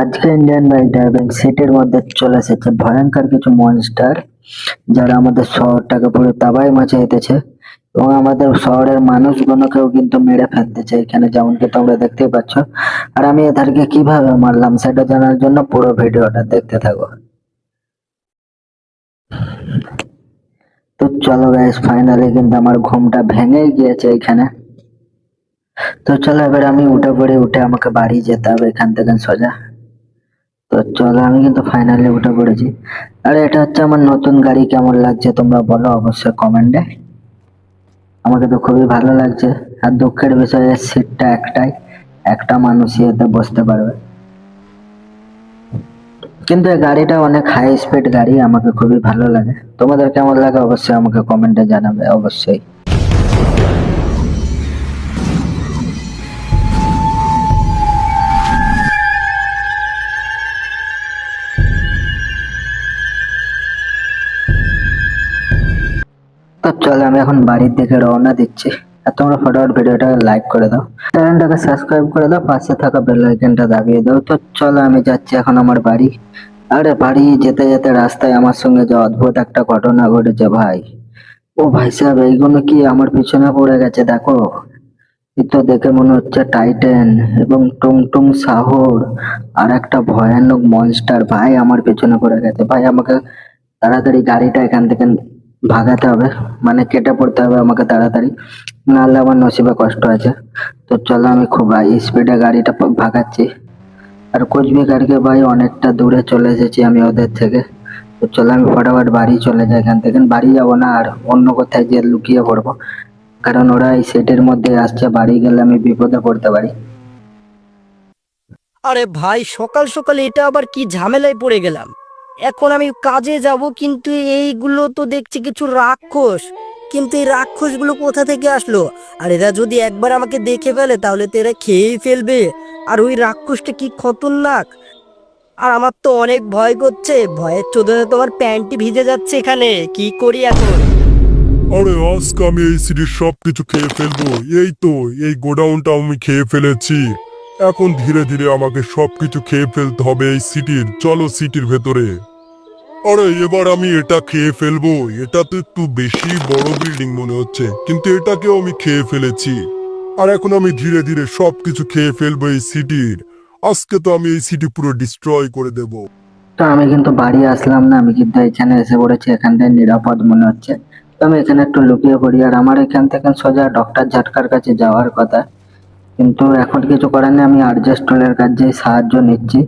আজকে Indian bike driving সিটির মধ্যে চলে এসেছে। ভয়ঙ্কর কিছু মনস্টার যারা আমাদের শহরটাকে পুরো তাবাই মাচাইতেছে এবং আমাদের শহরের মানুষগুলোকেও কিন্তু মেরে ফেলতেছে এখানে যেমন কি তোমরা দেখতেই পাচ্ছ। আর আমি এদেরকে কীভাবে মারলাম সেটা জানার জন্য পুরো ভিডিওটা দেখতে থাকো। তো চলো গাইস ফাইনালি কিন্তু আমার ঘুমটা ভেঙে গিয়েছে এখানে। তো চলো এবার আমি উঠে পড়ে উঠে আমাকে বাড়ি যেতে হবে, এখান থেকে সোজা। তো চলো, আমি কিন্তু ফাইনালি উঠে পড়েছি। আর, এটা হচ্ছে আমার নতুন গাড়ি, কেমন লাগছে তোমরা বলো অবশ্যই কমেন্টে আমাকে তো খুবই ভালো লাগছে, আর দুঃখের বিষয় সিটটা একটাই, একটা মানুষই এতে বসতে পারবে। কিন্তু এই গাড়িটা অনেক হাই স্পিড গাড়ি, আমাকে খুবই ভালো লাগে। তোমাদের কেমন লাগে অবশ্যই আমাকে কমেন্টে জানাবে, অবশ্যই। তো চলো আমি এখন বাড়ির দিকে রওনা দিচ্ছি। আর তোমরা ফটোফট ভিডিওটা লাইক করে দাও। চ্যানেলটাকে সাবস্ক্রাইব করে দাও, পাশে থাকা বেল আইকনটা দাবিয়ে দাও। তো চলো আমি যাচ্ছি এখন আমার বাড়ি। আরে বাড়ি যেতে যেতে রাস্তায় আমার সঙ্গে যে অদ্ভুত একটা ঘটনা ঘটেছে ভাই। ও ভাই সাহেব, এইগুলো কি আমার পিছনে পড়ে গেছে দেখো। তো দেখে মনে হচ্ছে টাইটেন এবং টুং টুং সাহর আর একটা ভয়ানক মনস্টার ভাই, আমার পেছনে পড়ে গেছে। ভাই, আমাকে তাড়াতাড়ি গাড়িটা এখান থেকে ভাগাতে হবে। মানে কেটে পড়তে হবে আমাকে তাড়াতাড়ি। নাহলে আমার নসিবে কষ্ট আছে। তো চলো আমি খুব স্পিডে গাড়িটা ভাগাচ্ছি। আর কোচবিহারকে ভাই অনেকটা দূরে চলে এসেছি আমি ওদের থেকে। তো চলো আমি ফটাফট বাড়ি চলে যাই এখান থেকে। বাড়ি যাব না আর অন্য কোথায় গিয়ে লুকিয়ে পড়ব। কারণ ওরা এই সেটের মধ্যে আসছে, বাড়ি গেলে আমি বিপদে পড়তে পারি। আরে ভাই, সকাল সকাল এটা আবার কি ঝামেলায় পড়ে গেলাম। এখন আমি কাজে যাব, কিন্তু এইগুলো তো দেখছি কিছু রাক্ষস। কিন্তু এই রাক্ষসগুলো কোথা থেকে আসলো? আর এরা যদি একবার আমাকে দেখে ফেলে, তাহলে তো এরা খেয়েই ফেলবে। আর ওই রাক্ষসটা কি খতরনাক? আর আমার তো অনেক ভয় করছে। ভয়ের চোদনে তোমার প্যান্টটি ভিজে যাচ্ছে এখানে। কি করি এখন? আরে, আজকে আমি এই সিটির সব কিছু খেয়ে ফেলব। এই তো, এই গোডাউনটা আমি খেয়ে ফেলেছি। এখন ধীরে ধীরে আমাকে সবকিছু খেয়ে ফেলতে হবে এই সিটির। চলো সিটির ভেতরে। আরে, এবার আমি এটা খেয়ে ফেলব। এটা তো একটু বেশি বড় বিল্ডিং মনে হচ্ছে, কিন্তু এটাকেও আমি খেয়ে ফেলেছি। আর এখন আমি ধীরে ধীরে সবকিছু খেয়ে ফেলব এই সিটির। আজকে তো আমি এই সিটি পুরো ডিস্ট্রয় করে দেবো। তো আমি কিন্তু বাড়ি আসলাম না আমি কিন্তু এখানে এসে পড়েছি, এখানটায় নিরাপদ মনে হচ্ছে। তো আমি এখানে একটু লুকিয়ে পড়ি, আর আমার এখান থেকে সোজা ডক্টর ঝাটকার কাছে যাওয়ার কথা। কিন্তু এখন কিছু করার নেই, আমি আর্জেস্টলের কাছে সাহায্য নিচ্ছি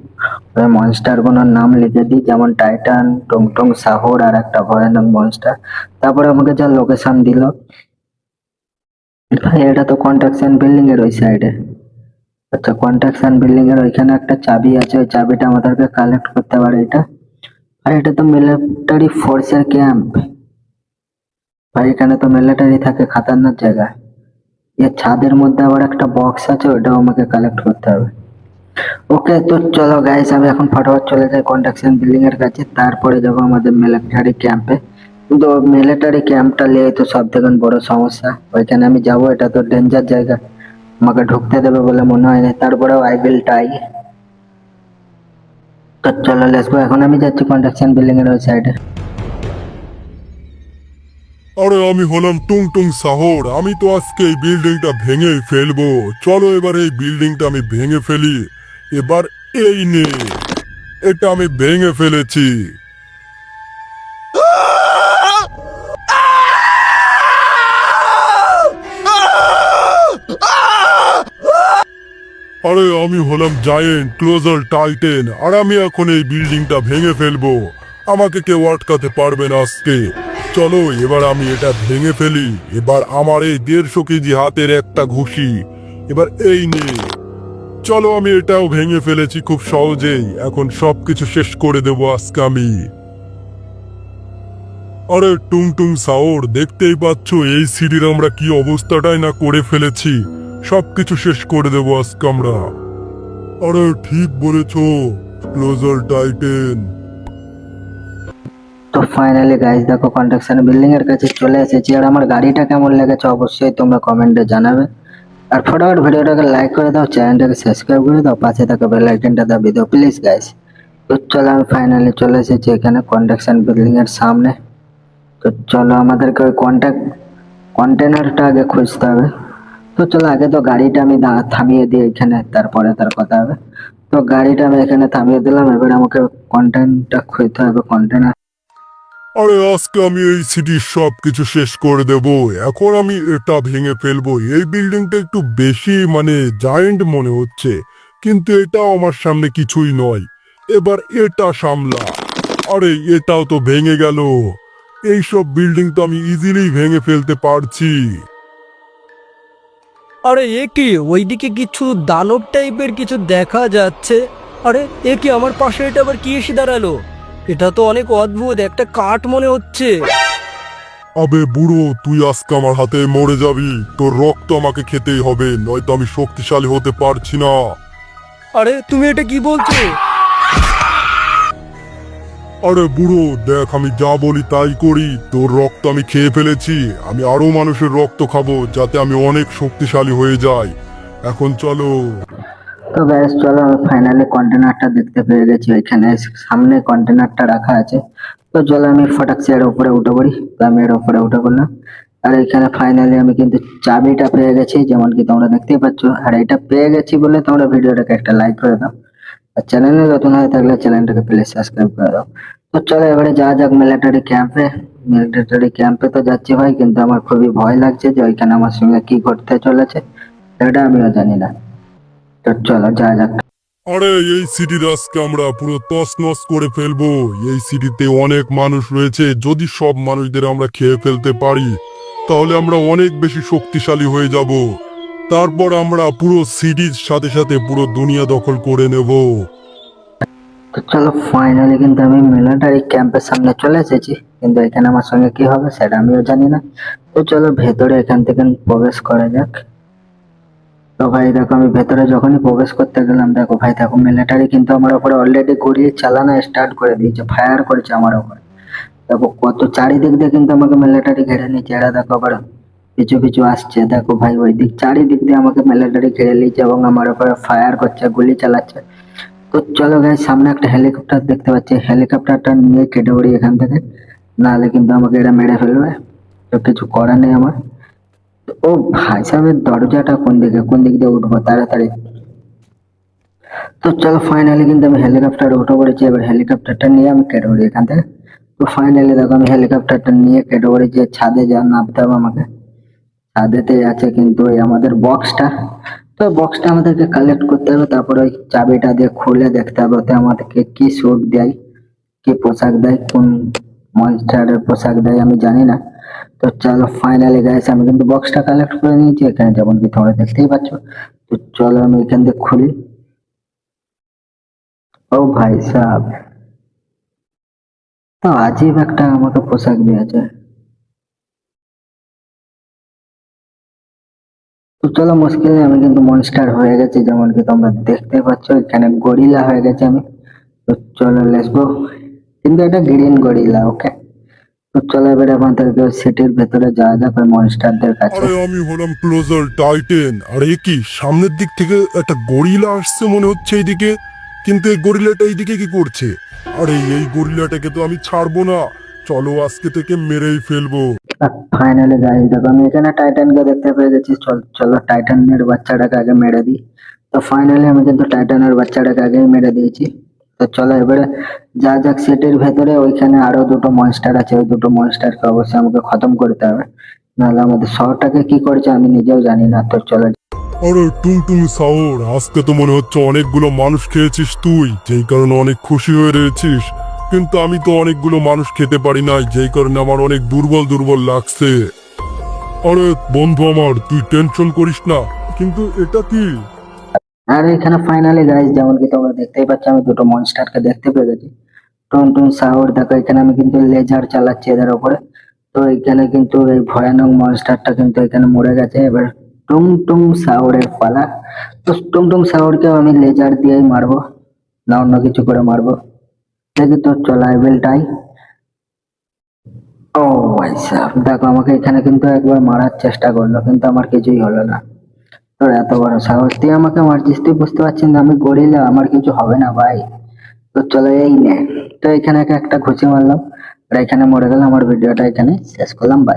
মনস্টারগুলোর নাম লিখে দিই, যেমন টাইটান টুংটুং সাহর আর একটা ভয়ানক মনস্টার তারপরে আমাকে যা লোকেশন দিল, এটা তো কন্ট্রাকশন বিল্ডিং এর ওই সাইডে আচ্ছা কন্ট্রাকশন বিল্ডিং এর ওইখানে একটা চাবি আছে, ওই চাবিটা আমাদেরকে কালেক্ট করতে পারে এটা। আর এটা তো মিলিটারি ফোর্সের ক্যাম্প ভাই এখানে তো মিলিটারি থাকে খাতারনাক জায়গা এর ছাদের মধ্যে আবার একটা বক্স আছে ওটাও আমাকে কালেক্ট করতে হবে ওকে তো চলো গাইস আমি এখন ফটোফট চলে যাই কন্ট্রাকশন বিল্ডিং এর কাছে তারপরে যাব আমাদের মিলিটারি ক্যাম্পে কিন্তু মিলিটারি ক্যাম্পটা নিয়ে তো সব থেকে বড় সমস্যা ওইখানে আমি যাব এটা তো ডেঞ্জার জায়গা আমাকে ঢুকতে দেবে বলে মনে হয় না তারপরেও আই উইল টাই তো চলো লেটস গো এখন আমি যাচ্ছি কন্ট্রাকশন বিল্ডিং এর ওই সাইডে আরে, আমি হলাম টুং টুং সাহর। আমি তো আজকে এই বিল্ডিংটা ভেঙে ফেলব। চলো এবার এই বিল্ডিংটা আমি ভেঙে ফেলি। এবার এই নে, এটা আমি ভেঙে ফেলেছি। আরে, আমি হলাম জায়েন্ট ক্লোজার টাইটেন আর আমি এখন এই বিল্ডিংটা ভেঙে ফেলব। আমাকে কেউ আটকাতে পারবে না আজকে। চলো, এবার আমি এটা ভেঙে ফেলি। এবার আমার এই দেড়শো কেজি হাতের একটা ঘুষি। এবার এই নে চলো, আমি এটাও ভেঙে ফেলেছি খুব সহজেই। এখন সবকিছু শেষ করে দেবো আজকে আমি। আরে টুং টুং সাওর, দেখতেই পাচ্ছ, এই সিঁড়ির আমরা কি অবস্থাটাই না করে ফেলেছি। সবকিছু শেষ করে দেবো আজকে আমরা। আরে, ঠিক বলেছ ক্লোজার টাইটেন ফাইনালি গাইস দেখো কন্ট্রাকশন বিল্ডিং এর কাছে চলে এসেছি। আর আমার গাড়িটা কেমন লেগেছে অবশ্যই তোমরা কমেন্টে জানাবে। আর ফটোফট ভিডিওটাকে লাইক করে দাও চ্যানেলটাকে সাবস্ক্রাইব করে দাও, পাশে থাকা বেল আইকনটা দাবি দাও প্লিজ গাইস তো চলো, আমি ফাইনালি চলে এসেছি এখানে কন্ডাকশন বিল্ডিং এর সামনে। তো চলো, আমাদেরকে ওই কন্ট্যাক্ট কন্টেনারটা আগে খুঁজতে হবে। তো চলো, আগে তো গাড়িটা আমি থামিয়ে দিই এখানে, তারপরে তার কথা হবে। তো গাড়িটা আমি এখানে থামিয়ে দিলাম, এবার আমাকে কন্টেন্টটা খুঁজতে হবে কন্টেনার আরে, আজকে আমি এই সিটির সব কিছু শেষ করে দেব। এখন আমি এটা ভেঙে ফেলব। এই বিল্ডিংটা একটু বেশি মানে জায়েন্ট মনে হচ্ছে। কিন্তু এটাও আমার সামনে কিছুই নয়। এবার এটা সামলা। আরে, এটাও তো ভেঙে গেল। এইসব বিল্ডিং তো আমি ইজিলি ভেঙে ফেলতে পারছি। আরে, এ কি? ওইদিকে কিছু দানব টাইপের কিছু দেখা যাচ্ছে। আরে, এ কি আমার পাশে এটা আবার কি এসে দাঁড়াল? এটা তো অনেক অদ্ভুত একটা কাঠ মনে হচ্ছে। আবে বুড়ো তুই আজকে আমার হাতে মরে যাবি। তোর রক্ত আমাকে খেতেই হবে নয়তো আমি শক্তিশালী হতে পারছি না। আরে তুমি এটা কি বলছো? আরে বুড়ো দেখ আমি যা বলি তাই করি। তোর রক্ত আমি খেয়ে ফেলেছি আমি আরও মানুষের রক্ত খাব যাতে আমি অনেক শক্তিশালী হয়ে যাই। এখন চলো। তো গ্যাস চলো আমি ফাইনালি কন্টেনারটা দেখতে পেয়ে গেছি। ওইখানে সামনে কন্টেনারটা রাখা আছে। তো চলো আমি ফটাকসি এর উপরে উঠে পড়ি। তো আমি এর উপরে উঠে পড়লাম। আর এখানে ফাইনালি আমি কিন্তু চাবিটা পেয়ে গেছি, যেমন কি তোমরা দেখতেই পাচ্ছ। আর এটা পেয়ে গেছি বলে তোমরা ভিডিওটাকে একটা লাইক করে দাও। আর চ্যানেলে নতুন হয়ে থাকলে চ্যানেলটাকে প্লিজ সাবস্ক্রাইব করে দাও। তো চলো এবারে যা যাক মিলিটারি ক্যাম্পে মিলিটারি ক্যাম্পে তো যাচ্ছি ভাই, কিন্তু আমার খুবই ভয় লাগছে যে ওইখানে আমার সঙ্গে কি ঘটতে চলেছে। সেটা আমিও জানি না। চলো যাওয়া যাক। আরে এই সিটির আজকে আমরা পুরো তস নস করে ফেলব। এই সিটিতে অনেক মানুষ রয়েছে যদি সব মানুষদের আমরা খেয়ে ফেলতে পারি তাহলে আমরা অনেক বেশি শক্তিশালী হয়ে যাব। তারপর আমরা পুরো সিটির সাথে সাথে পুরো দুনিয়া দখল করে নেব। তো চলো ফাইনালি কিন্তু আমি মিলিটারি ক্যাম্পের সামনে চলে এসেছি। কিন্তু এখানে আমার সঙ্গে কি হবে সেটা আমিও জানি না। তো চলো ভেতরে এখান থেকে প্রবেশ করা যাক। তো ভাই, দেখো আমি ভেতরে যখনই প্রবেশ করতে গেলাম, দেখো ভাই, দেখো মিলিটারি কিন্তু আমার উপরে অলরেডি গড়িয়ে চালানো স্টার্ট করে দিয়েছে ফায়ার করেছে আমার উপরে। দেখো কত চারিদিক দিয়ে কিন্তু আমাকে মিলিটারি ঘেরে নিয়েছে। এরা দেখো আবার পিছু পিছু আসছে। দেখো ভাই ওই দিক চারিদিক দিয়ে আমাকে মিলিটারি ঘিরে নিয়েছে এবং আমার উপরে ফায়ার করছে, গুলি চালাচ্ছে। তো চলো ভাই সামনে একটা হেলিকপ্টার দেখতে পাচ্ছি। হেলিকপ্টারটা নিয়ে কেটে পড়ি এখান থেকে। নাহলে কিন্তু আমাকে এটা মেরে ফেলবে। তো কিছু করার নেই আমার। ও ভাই সাহেবের দরজাটা কোন দিকে, কোন দিক দিয়ে উঠবো? তাড়াতাড়ি। তো চলো ফাইনালি কিন্তু আমি হেলিকপ্টার উঠে পড়েছি। এবার হেলিকপ্টারটা নিয়ে আমি কেটে পড়ি এখান থেকে। তো ফাইনালি দেখো, আমি হেলিকপ্টারটা নিয়ে কেটে পড়েছি। ছাদে যা নামতে হবে আমাকে। ছাদেতে আছে কিন্তু ওই আমাদের বক্সটা তো বক্সটা আমাদেরকে কালেক্ট করতে হবে। তারপরে ওই চাবিটা দিয়ে খুলে দেখতে হবে ওতে আমাদেরকে কি স্যুট দেয়, কি পোশাক দেয়, কোন মনস্টারের পোশাক দেয়, আমি জানি না। তো চলো ফাইনালি গাইস আমি কিন্তু বক্সটা কালেক্ট করে নিয়েছি, এখানে যেমন কি তোমরা দেখতেই পাচ্ছ। তো চলো আমি এখান থেকে খুলি। ও ভাই সাহেব তো আজীব একটা আমাকে পোশাক দিয়েছে। তো চলো মুশকিল আমি কিন্তু মনস্টার হয়ে গেছি, যেমন কি তোমরা দেখতে পাচ্ছ, এখানে গরিলা হয়ে গেছে আমি। তো চলো লেসবো কিন্তু এটা গ্রিন গরিলা ওকে তো চলো এবারে আমাদেরকে সিটির ভেতরে যাওয়া ওই মনস্টারদের কাছে। আরে আমি হলাম ক্লোজার টাইটেন। আর এ কি সামনের দিক থেকে একটা গরিলা আসছে মনে হচ্ছে এইদিকে? কিন্তু এই গরিলাটা এইদিকে কি করছে? আরে এই গরিলাটাকে তো আমি ছাড়বো না। চলো আজকে থেকে মেরেই ফেলব। ফাইনালি গাইস দেখো আমি এখানে টাইটানকে দেখতে পেয়ে গেছি। চল চলো টাইটানের বাচ্চাটাকে আগে মেরে দিই। তো ফাইনালি আমি কিন্তু টাইটানের বাচ্চাটাকে আগে মেরে দিয়েছি। তো চলো এবারে যা যাক সেটের ভেতরে, ওইখানে আরও দুটো মনস্টার আছে, ওই দুটো মনস্টারকে অবশ্যই আমাকে খতম করতে হবে। নাহলে আমাদের শহরটাকে কি করছে আমি নিজেও জানি না, তো চলো আরে টুংটুং সাউর, আজকে তো মনে হচ্ছে অনেকগুলো মানুষ খেয়েছিস তুই, যেই কারণে অনেক খুশি হয়ে রয়েছিস। কিন্তু আমি তো অনেকগুলো মানুষ খেতে পারি নাই, যেই কারণে আমার অনেক দুর্বল দুর্বল লাগছে। আরে বন্ধু আমার, তুই টেনশন করিস না, কিন্তু এটা কি? আর এখানে ফাইনালি গাইজ যেমন কি তোমরা দেখতেই পাচ্ছ, আমি দুটো মনস্টারকে দেখতে পেয়ে গেছি। টুন টুন সাউর দেখো, এখানে আমি কিন্তু লেজার চালাচ্ছি এদের ওপরে তো এখানে কিন্তু এই ভয়ানক মনস্টারটা কিন্তু এখানে মরে গেছে। এবার টুং টুং সাউরের পালা। তো টুং টুং সাউরকেও আমি লেজার দিয়েই মারবো। না অন্য কিছু করে মারবো। দেখি তো চলা এবেলটাই ও আচ্ছা দেখো, আমাকে এখানে কিন্তু একবার মারার চেষ্টা করল, কিন্তু আমার কিছুই হলো না। তোর এত বড় সাহস, তুই আমাকে মারছিস, তুই বুঝতে পারছিস না, আমি গরিলা, আমার কিছু হবে না ভাই। তো চলে এই নে। তো এখানে একটা ঘুষি মারলাম, আর এখানে মরে গেল আমার ভিডিওটা এখানে শেষ করলাম বাই